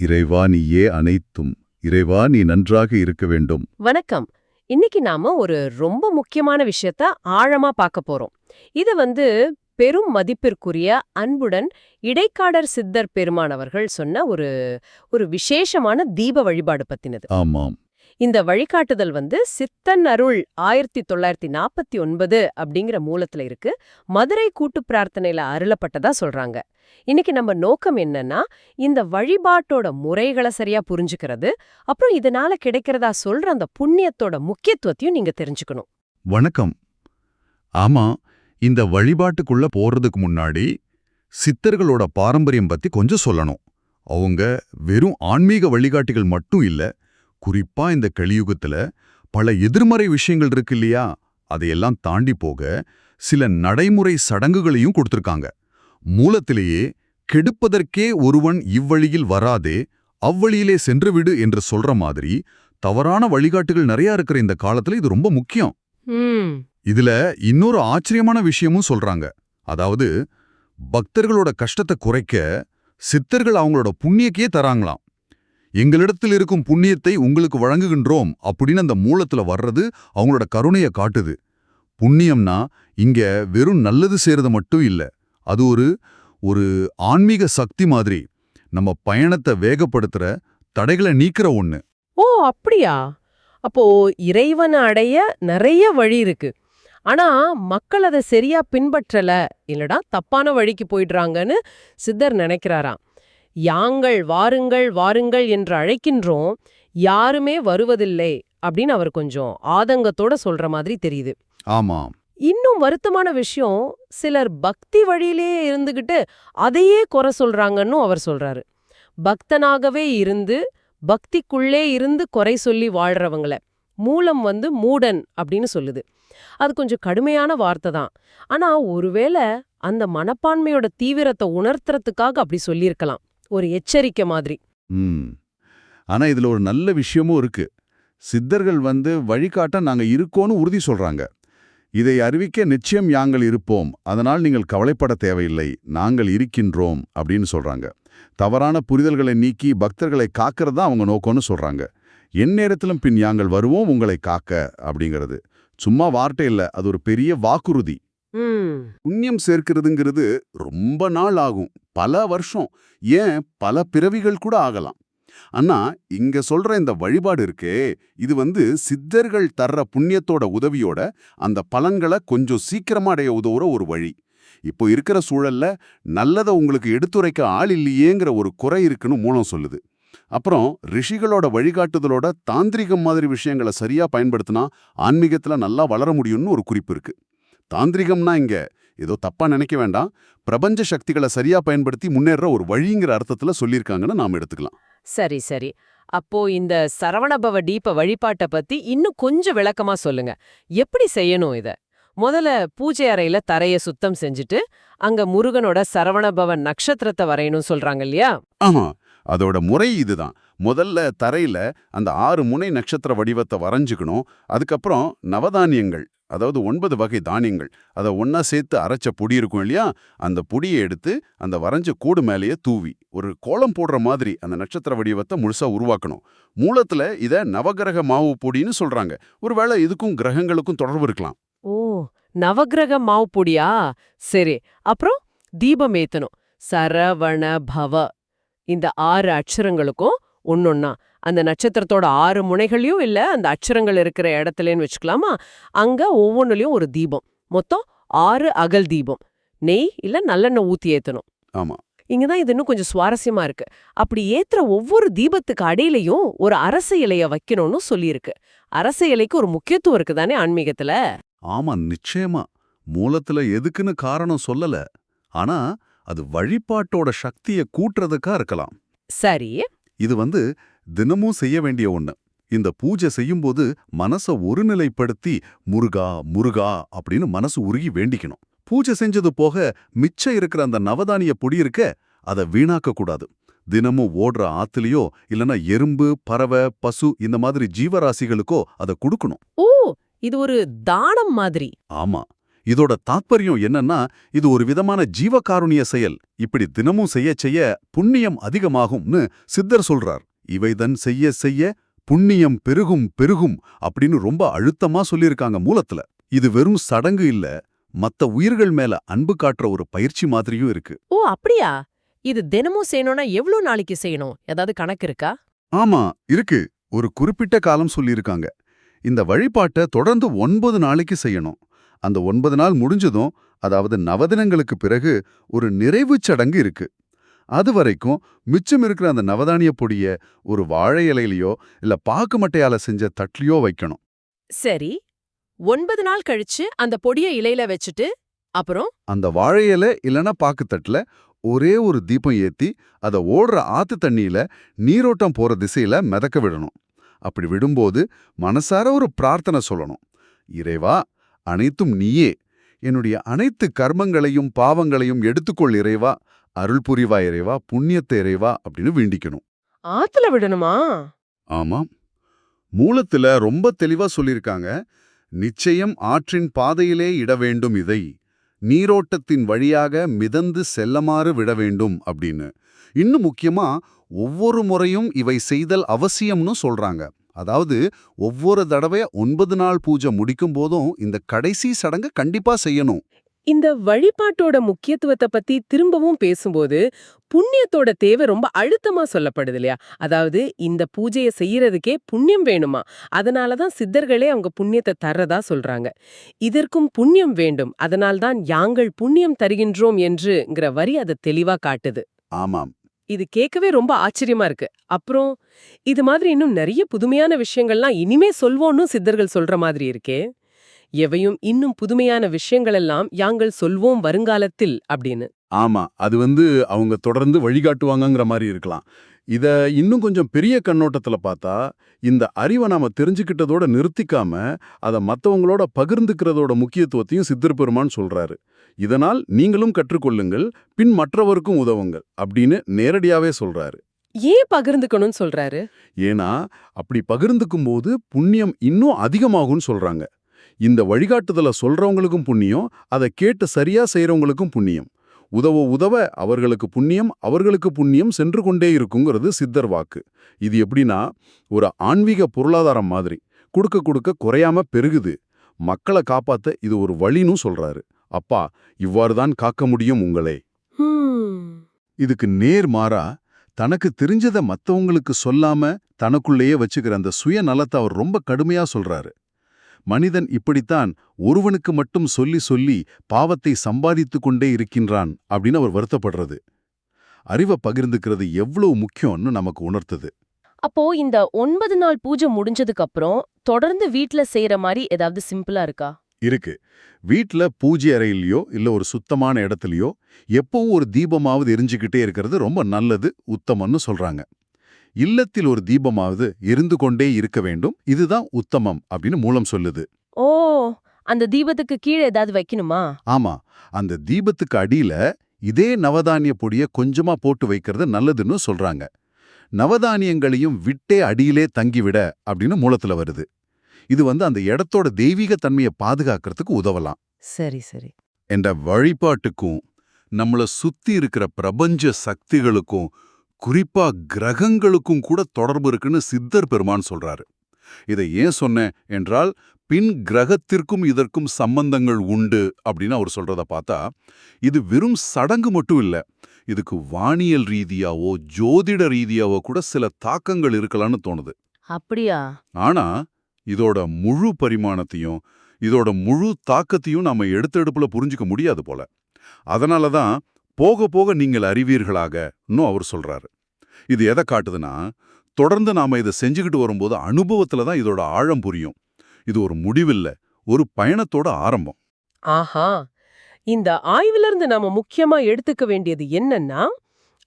இறைவா நீயே அனைத்தும். இறைவா நீ நன்றாக இருக்க வேண்டும். வணக்கம். இன்னைக்கு நாம ஒரு ரொம்ப முக்கியமான விஷயத்த ஆழமா பார்க்க போறோம். இது வந்து பெரும் மதிப்பிற்குரிய அன்புடன் இடைக்காடர் சித்தர் பெருமான் அவர்கள் சொன்ன ஒரு ஒரு விசேஷமான தீப வழிபாடு பத்தினது. ஆமாம். இந்த வழிகாட்டுதல் வந்து சித்தன் அருள் ஆயிரத்தி தொள்ளாயிரத்தி நாற்பத்தி ஒன்பது அப்படிங்கிற மூலத்துல இருக்கு. மதுரை கூட்டு பிரார்த்தனையில அருளப்பட்டதா சொல்றாங்க. இன்னைக்கு நம்ம நோக்கம் என்னன்னா இந்த வழிபாட்டோட முறைகளை சரியா புரிஞ்சுக்கிறது. அப்புறம் இதனால கிடைக்கிறதா சொல்ற அந்த புண்ணியத்தோட முக்கியத்துவத்தையும் நீங்க தெரிஞ்சுக்கணும். வணக்கம். ஆமா இந்த வழிபாட்டுக்குள்ள போறதுக்கு முன்னாடி சித்தர்களோட பாரம்பரியம் பத்தி கொஞ்சம் சொல்லணும். அவங்க வெறும் ஆன்மீக வழிகாட்டிகள் மட்டும் இல்ல குறிப்பா இந்த கலியுகத்துல பல எதிர்மறை விஷயங்கள் இருக்கு இல்லையா? அதையெல்லாம் தாண்டி போக சில நடைமுறை சடங்குகளையும் கொடுத்திருக்காங்க. மூலத்திலேயே கெடுப்பதற்கே ஒருவன் இவ்வழியில் வராதே அவ்வழியிலே சென்றுவிடு என்று சொல்ற மாதிரி தவறான வழிகாட்டுகள் நிறைய இருக்கிற இந்த காலத்துல இது ரொம்ப முக்கியம். இதுல இன்னொரு ஆச்சரியமான விஷயமும் சொல்றாங்க. அதாவது பக்தர்களோட கஷ்டத்தை குறைக்க சித்தர்கள் அவங்களோட புண்ணியக்கையே தராங்களாம். எங்களிடத்தில் இருக்கும் புண்ணியத்தை உங்களுக்கு வழங்குகின்றோம் அப்படின்னு அந்த மூலத்துல வர்றது அவங்களோட கருணைய காட்டுது. புண்ணியம்னா இங்க வெறும் நல்லது செய்கிறது மட்டும் இல்ல அது ஒரு ஒரு ஆன்மீக சக்தி மாதிரி நம்ம பயணத்தை வேகப்படுத்துற தடைகளை நீக்கிற ஒண்ணு. ஓ அப்படியா? அப்போ இறைவனை அடைய நிறைய வழி இருக்கு. ஆனா மக்கள் அதை சரியா பின்பற்றல இல்லடா தப்பான வழிக்கு போயிடுறாங்கன்னு சித்தர் நினைக்கிறாராம். யாங்கள் வாருங்கள் வாருங்கள் என்று அழைக்கின்றோம் யாருமே வருவதில்லை அப்படின்னு அவர் கொஞ்சம் ஆதங்கத்தோட சொல்ற மாதிரி தெரியுது. ஆமாம். இன்னும் வருத்தமான விஷயம் சிலர் பக்தி வழியிலேயே இருந்துகிட்டு அதையே குறை சொல்றாங்கன்னு அவர் சொல்றாரு. பக்தனாகவே இருந்து பக்திக்குள்ளே இருந்து குறை சொல்லி வாழ்றவங்கள. மூலம் வந்து மூடன் அப்படின்னு சொல்லுது. அது கொஞ்சம் கடுமையான வார்த்தை தான். ஆனா ஒருவேளை அந்த மனப்பான்மையோட தீவிரத்தை உணர்த்துறதுக்காக அப்படி சொல்லியிருக்கலாம். ஒரு எச்சரிக்கை மாதிரி. ம். ஆனா இதுல ஒரு நல்ல விஷயமும் இருக்கு. சித்தர்கள் வந்து வழிகாட்ட நாங்க இருக்கோன்னு உறுதி சொல்றாங்க. இதை அறிவிக்க நிச்சயம் யாங்கள் இருப்போம். அதனால் நீங்கள் கவலைப்பட தேவையில்லை. நாங்கள் இருக்கின்றோம் அப்படின்னு சொல்றாங்க. தவறான புரிதல்களை நீக்கி பக்தர்களை காக்கிறது தான் அவங்க நோக்கம்னு சொல்றாங்க. எந்நேரத்திலும் பின் யாங்கள் வருவோம் உங்களை காக்க அப்படிங்கிறது. சும்மா வார்த்தை இல்லை. அது ஒரு பெரிய வாக்குறுதி. புண்ணியம் சேர்க்கிறதுங்கிறது ரொம்ப நாள் ஆகும். பல வருஷம். ஏன்? பல பிறவிகள் கூட ஆகலாம். ஆனா இங்க சொல்ற இந்த வழிபாடு இருக்கே. இது வந்து சித்தர்கள் தர்ற புண்ணியத்தோட உதவியோட அந்த பலன்களை கொஞ்சம் சீக்கிரமா அடைய உதவுற ஒரு வழி. இப்போ இருக்கிற சூழல்ல நல்லதை உங்களுக்கு எடுத்துரைக்க ஆள் இல்லையேங்கிற ஒரு குறை இருக்குன்னு மூலம் சொல்லுது. அப்புறம் ரிஷிகளோட வழிகாட்டுதலோட தாந்திரிகம் மாதிரி விஷயங்களை சரியா பயன்படுத்தினா ஆன்மீகத்துல நல்லா வளர முடியும்னு ஒரு குறிப்பு இருக்கு. தாந்திரிகம்னா இங்க. ஏதோ தப்பா நினைக்க வேண்டாம். பிரபஞ்ச சக்திகளை சரியா பயன்படுத்தி முன்னேற ஒரு வழிங்கிற அர்த்தத்துல சொல்லியிருக்காங்கன்னு நாம எடுத்துக்கலாம். சரி சரி. அப்போ இந்த சரவணபவ டீப வழிபாட்டை பத்தி இன்னும் கொஞ்சம் விளக்கமா சொல்லுங்க. எப்படி செய்யணும் இத? முதல்ல பூஜை அறையில தரைய சுத்தம் செஞ்சுட்டு அங்க முருகனோட சரவணபவ நட்சத்திரத்தை வரையணும் சொல்றாங்க இல்லையா? ஆமா. அதோட முறை இதுதான். முதல்ல தரையில அந்த ஆறு முனை நட்சத்திர வடிவத்தை வரைஞ்சுக்கணும். அதுக்கப்புறம் நவதானியங்கள். அதாவது ஒன்பது வகை தானியங்கள். அதை ஒன்றா சேர்த்து அரைச்ச பொடி இருக்கும் இல்லையா? அந்த பொடியை எடுத்து அந்த வரைஞ்ச கூடு மேலேயே தூவி ஒரு கோலம் போடுற மாதிரி அந்த நட்சத்திர வடிவத்தை முழுசா உருவாக்கணும். மூலத்துல இத நவகிரக மாவு பொடின்னு சொல்றாங்க. ஒருவேளை இதுக்கும் கிரகங்களுக்கும் தொடர்பு இருக்கலாம். ஓ நவக்கிரக மாவு பொடியா? சரி அப்புறம் தீபம் ஏத்தணும். சரவண பவ. இந்த ஆறு அக்ஷரங்களுக்கும் ஒன்னொன்னா அந்த நட்சத்திரத்தோட ஆறு முனைகளையும் இல்ல அந்த அக்ஷரங்கள் இருக்கிற இடத்துலன்னு வச்சுக்கலாமா? அங்க ஒவ்வொன்றுலயும் ஒரு தீபம். மொத்தம் ஆறு அகல் தீபம். நெய் இல்ல நல்லெண்ணெய் ஊத்தி ஏத்தணும். ஆமா. இங்கதான் இது இன்னும் கொஞ்சம் சுவாரஸ்யமா இருக்கு. அப்படி ஏத்துற ஒவ்வொரு தீபத்துக்கு அடியிலையும் ஒரு அரச இலைய வைக்கணும்னு சொல்லியிருக்கு. அரச இலைக்கு ஒரு முக்கியத்துவம் இருக்குதானே ஆன்மீகத்துல? ஆமா நிச்சயமா. மூலத்துல எதுக்குன்னு காரணம் சொல்லல. ஆனா அது வழிபாட்டோட சக்தியை கூட்டுறதுக்கா இருக்கலாம். சரி. இது வந்து தினமும் செய்ய வேண்டிய ஒண்ணு. இந்த பூஜை செய்யும்போது மனச ஒருநிலைப்படுத்தி முருகா முருகா அப்படின்னு மனசு உருகி வேண்டிக்கணும். பூஜை செஞ்சது போக மிச்சம் இருக்கிற அந்த நவதானிய பொடி இருக்க அதை வீணாக்க கூடாது. தினமும் ஓடுற ஆத்துலயோ இல்லனா எறும்பு பறவை பசு இந்த மாதிரி ஜீவராசிகளுக்கோ அதை கொடுக்கணும். ஓ இது ஒரு தானம் மாதிரி. ஆமா. இதோட தாத்பரியம் என்னன்னா இது ஒரு விதமான ஜீவகாருண்ய செயல். இப்படி தினமும் செய்ய செய்ய புண்ணியம் அதிகமாகும்னு சித்தர் சொல்றார். இவைதன் செய்ய செய்ய புண்ணியம் பெருகும் பெருகும் அப்படின்னு ரொம்ப அழுத்தமா சொல்லியிருக்காங்க மூலத்துல. இது வெறும் சடங்கு இல்ல மத்த உயிர்கள் மேல அன்பு காட்டுற ஒரு பயிற்சி மாதிரியும் இருக்கு. ஓ அப்படியா? இது தினமும் செய்யணும்னா எவ்வளவு நாளைக்கு செய்யணும்? ஏதாவது கணக்கு இருக்கா? ஆமா இருக்கு. ஒரு குறிப்பிட்ட காலம் சொல்லியிருக்காங்க. இந்த வழிபாட்டை தொடர்ந்து ஒன்பது நாளைக்கு செய்யணும். அந்த ஒன்பது நாள் முடிஞ்சதும் அதாவது நவதினங்களுக்கு பிறகு ஒரு நிறைவுச் சடங்கு இருக்கு. அது வரைக்கும் மிச்சம் இருக்கிற அந்த நவதானிய பொடிய ஒரு வாழை இலையிலயோ இல்ல பாக்கு மட்டையால செஞ்ச தட்லியோ வைக்கணும். சரி. ஒன்பது நாள் கழிச்சு அந்த பொடிய இலையில வச்சுட்டு அப்புறம்? அந்த வாழை இலை இல்லனா பாக்கு தட்டுல ஒரே ஒரு தீபம் ஏத்தி அத ஓடுற ஆத்து தண்ணியில நீரோட்டம் போற திசையில மிதக்க விடணும். அப்படி விடும்போது மனசார ஒரு பிரார்த்தனை சொல்லணும். இறைவா அனைத்தும் நீயே. என்னுடைய அனைத்து கர்மங்களையும் பாவங்களையும் எடுத்துக்கொள் இறைவா. அருள் புரிவா இறைவா புண்ணியத்தை இறைவா அப்படின்னு வேண்டிக்கணும். ஆத்துல விடணுமா? ஆமாம் மூலத்துல ரொம்ப தெளிவா சொல்லியிருக்காங்க நிச்சயம் ஆற்றின் பாதையிலே இட வேண்டும் இதை நீரோட்டத்தின் வழியாக மிதந்து செல்லமாறு விட வேண்டும் அப்படின்னு. இன்னும் முக்கியமா ஒவ்வொரு முறையும் இவை செய்தல் அவசியம்னு சொல்றாங்க. அதாவது ஒவ்வொரு தடவை ஒன்பது நாள் பூஜை முடிக்கும் போதும் இந்த கடைசி சடங்கு கண்டிப்பா செய்யணும். இந்த வழிபாட்டோட முக்கியத்துவத்தை பத்தி திரும்பவும் பேசும்போது புண்ணியத்தோட தேவை ரொம்ப அழுத்தமா சொல்லப்படுது இல்லையா? அதாவது இந்த பூஜையை செய்யறதுக்கே புண்ணியம் வேணுமா? அதனாலதான் சித்தர்களே அவங்க புண்ணியத்தை தர்றதா சொல்றாங்க. இதற்கும் புண்ணியம் வேண்டும். அதனால்தான் யாங்கள் புண்ணியம் தருகின்றோம் என்றுங்கிற வரி அதை தெளிவா காட்டுது. ஆமாம். இது கேட்கவே ரொம்ப ஆச்சரியமா இருக்கு. அப்புறம் இது மாதிரி இன்னும் நிறைய புதுமையான விஷயங்கள்லாம் இனிமே சொல்வோன்னு சித்தர்கள் சொல்ற மாதிரி இருக்கே. எவையும் இன்னும் புதுமையான விஷயங்கள் எல்லாம் யாங்கள் சொல்வோம் வருங்காலத்தில் அப்படின்னு. ஆமா அது வந்து அவங்க தொடர்ந்து வழிகாட்டுவாங்கங்கிற மாதிரி இருக்கலாம். இத இன்னும் கொஞ்சம் பெரிய கண்ணோட்டத்துல பார்த்தா இந்த அறிவை நாம தெரிஞ்சுக்கிட்டதோட நிறுத்திக்காம அதை மத்தவங்களோட பகிர்ந்துக்கிறதோட முக்கியத்துவத்தையும் சித்தர் பெருமான் சொல்றாரு. இதனால் நீங்களும் கற்றுக்கொள்ளுங்கள் பின் மற்றவருக்கும் உதவுங்கள் அப்படின்னு நேரடியாவே சொல்றாரு. ஏன் பகிர்ந்துக்கணும்னு சொல்றாரு? ஏன்னா அப்படி பகிர்ந்துக்கும் போது புண்ணியம் இன்னும் அதிகமாகும்னு சொல்றாங்க. இந்த வழிகாட்டுதல சொல்றவங்களுக்கும் புண்ணியம் அதை கேட்டு சரியா செய்றவங்களுக்கும் புண்ணியம். உதவ உதவ அவர்களுக்கு புண்ணியம் அவர்களுக்கு புண்ணியம் சென்று கொண்டே இருக்குங்கிறது சித்தர் வாக்கு. இது எப்படின்னா ஒரு ஆன்மீக பொருளாதாரம் மாதிரி. கொடுக்க கொடுக்க குறையாம பெருகுது. மக்களை காப்பாத்த இது ஒரு வழின்னு சொல்றாரு. அப்பா இவ்வாறு தான் காக்க முடியும் உங்களே. இதுக்கு நேர் மாறா தனக்கு தெரிஞ்சத மத்தவங்களுக்கு சொல்லாம தனக்குள்ளேயே வச்சுக்கிற அந்த சுயநலத்தை அவர் ரொம்ப கடுமையா சொல்றாரு. மனிதன் இப்படித்தான் ஒருவனுக்கு மட்டும் சொல்லி சொல்லி பாவத்தை சம்பாதித்துக் கொண்டே இருக்கின்றான் அப்படின்னு அவர் வருத்தப்படுறது. அறிவை பகிர்ந்துக்கிறது எவ்வளவு முக்கியம்னு நமக்கு உணர்த்துது. அப்போ இந்த ஒன்பது நாள் பூஜை முடிஞ்சதுக்கு அப்புறம் தொடர்ந்து வீட்ல செய்யற மாதிரி ஏதாவது சிம்பிளா இருக்கா? இருக்கு. வீட்ல பூஜை அறையிலயோ இல்ல ஒரு சுத்தமான இடத்துலயோ எப்பவும் ஒரு தீபமாவது எரிஞ்சுக்கிட்டே இருக்கிறது ரொம்ப நல்லது உத்தமம்னு சொல்றாங்க. இல்லத்தில் ஒரு தீபமாவது எரிந்து கொண்டே இருக்க வேண்டும். இதுதான் உத்தமம் அப்படின்னு மூலம் சொல்லுது. ஓ அந்த தீபத்துக்கு கீழே ஏதாவது வைக்கணுமா? ஆமா அந்த தீபத்துக்கு அடியில இதே நவதானிய பொடிய கொஞ்சமா போட்டு வைக்கிறது நல்லதுன்னு சொல்றாங்க. நவதானியங்களையும் விட்டே அடியிலே தங்கிவிட அப்படின்னு மூலத்துல வருது. இது வந்து அந்த இடத்தோட தெய்வீக தன்மையை பாதுகாக்கிறதுக்கு உதவலாம். சரி சரி. என்ற வழிபாட்டுக்கும் நம்மள சுத்தி இருக்கிற பிரபஞ்ச சக்திகளுக்கும் குறிப்பா கிரகங்களுக்கும் கூட தொடர்பு இருக்குன்னு சித்தர் பெருமான் சொல்றாரு. இதை ஏன் சொன்னேன் என்றால் பின் கிரகத்திற்கும் இதற்கும் சம்பந்தங்கள் உண்டு அப்படின்னு அவர் சொல்றத பார்த்தா இது வெறும் சடங்கு மட்டும் இல்ல இதுக்கு வானியல் ரீதியாவோ ஜோதிட ரீதியாவோ கூட சில தாக்கங்கள் இருக்கலாம்னு தோணுது. அப்படியா? ஆனா இதோட முழு பரிமாணத்தையும் இதோட முழு தாக்கத்தையும் நாம எடுத்தெடுப்புல புரிஞ்சுக்க முடியாது போல. அதனால தான் போக போக நீங்கள் அறிவீர்களாகன்னு அவர் சொல்றாரு. இது எதை காட்டுதுன்னா தொடர்ந்து நாம இதை செஞ்சுக்கிட்டு வரும்போது அனுபவத்துல தான் இதோட ஆழம் புரியும். இது ஒரு முடிவில்ல ஒரு பயணத்தோட ஆரம்பம். ஆஹா! இந்த ஆய்வுல இருந்து நாம முக்கியமா எடுத்துக்க வேண்டியது என்னன்னா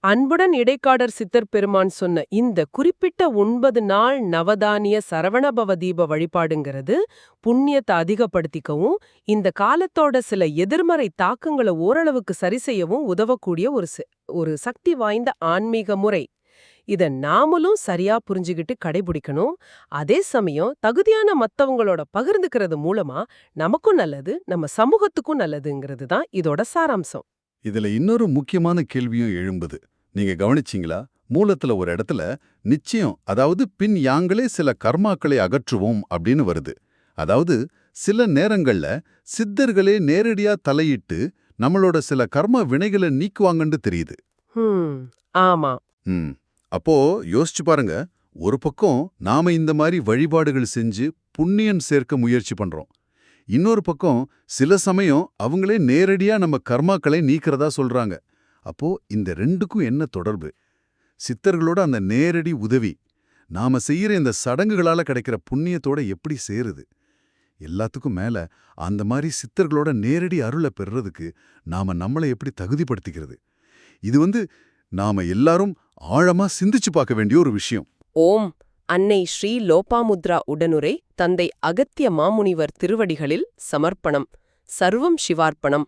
அன்புடன் இடைக்காடர் சித்தர் பெருமான் சொன்ன இந்த குறிப்பிட்ட ஒன்பது நாள் நவதானிய சரவணபவ தீப வழிபாடுங்கிறது புண்ணியத்தை அதிகப்படுத்திக்கவும் இந்த காலத்தோட சில எதிர்மறை தாக்கங்களை ஓரளவுக்கு சரி செய்யவும் உதவக்கூடிய ஒரு ஒரு சக்தி வாய்ந்த ஆன்மீக முறை. இத நாமளும் சரியா புரிஞ்சுகிட்டு கடைபிடிக்கணும். அதே சமயம் தகுதியான மத்தவங்களோட பகிர்ந்துக்கிறது மூலமா நமக்கும் நல்லது நம்ம சமூகத்துக்கும் நல்லதுங்கிறது தான் இதோட சாராம்சம். இதுல இன்னொரு முக்கியமான கேள்வியும் எழும்புது. நீங்க கவனிச்சீங்களா? மூலத்துல ஒரு இடத்துல நிச்சயம் அதாவது பின் யாங்களே சில கர்மாக்களை அகற்றுவோம் அப்படின்னு வருது. அதாவது சில நேரங்கள்ல சித்தர்களே நேரடியா தலையிட்டு நம்மளோட சில கர்ம வினைகளை நீக்குவாங்கன்னு தெரியுது. ஆமா. ம் அப்போ யோசிச்சு பாருங்க. ஒரு பக்கம் நாம இந்த மாதிரி வழிபாடுகள் செஞ்சு புண்ணியம் சேர்க்க முயற்சி பண்றோம். இன்னொரு பக்கம் சில சமயம் அவங்களே நேரடியா நம்ம கர்மாக்களை நீக்கிறதா சொல்றாங்க. அப்போ இந்த ரெண்டுக்கும் என்ன தொடர்பு? சித்தர்களோட அந்த நேரடி உதவி நாம செய்யற இந்த சடங்குகளால கிடைக்கிற புண்ணியத்தோட எப்படி சேருது? எல்லாத்துக்கும் மேல அந்த மாதிரி சித்தர்களோட நேரடி அருளை பெறுறதுக்கு நாம நம்மளை எப்படி தகுதிப்படுத்திக்கிறது? இது வந்து நாம எல்லாரும் ஆழமா சிந்திச்சு பார்க்க வேண்டிய ஒரு விஷயம். ஓம்! அன்னை ஸ்ரீ லோபாமுத்ரா உடனுரை தந்தை அகத்திய மாமுனிவர் திருவடிகளில் சமர்ப்பணம். சர்வம் சிவார்ப்பணம்.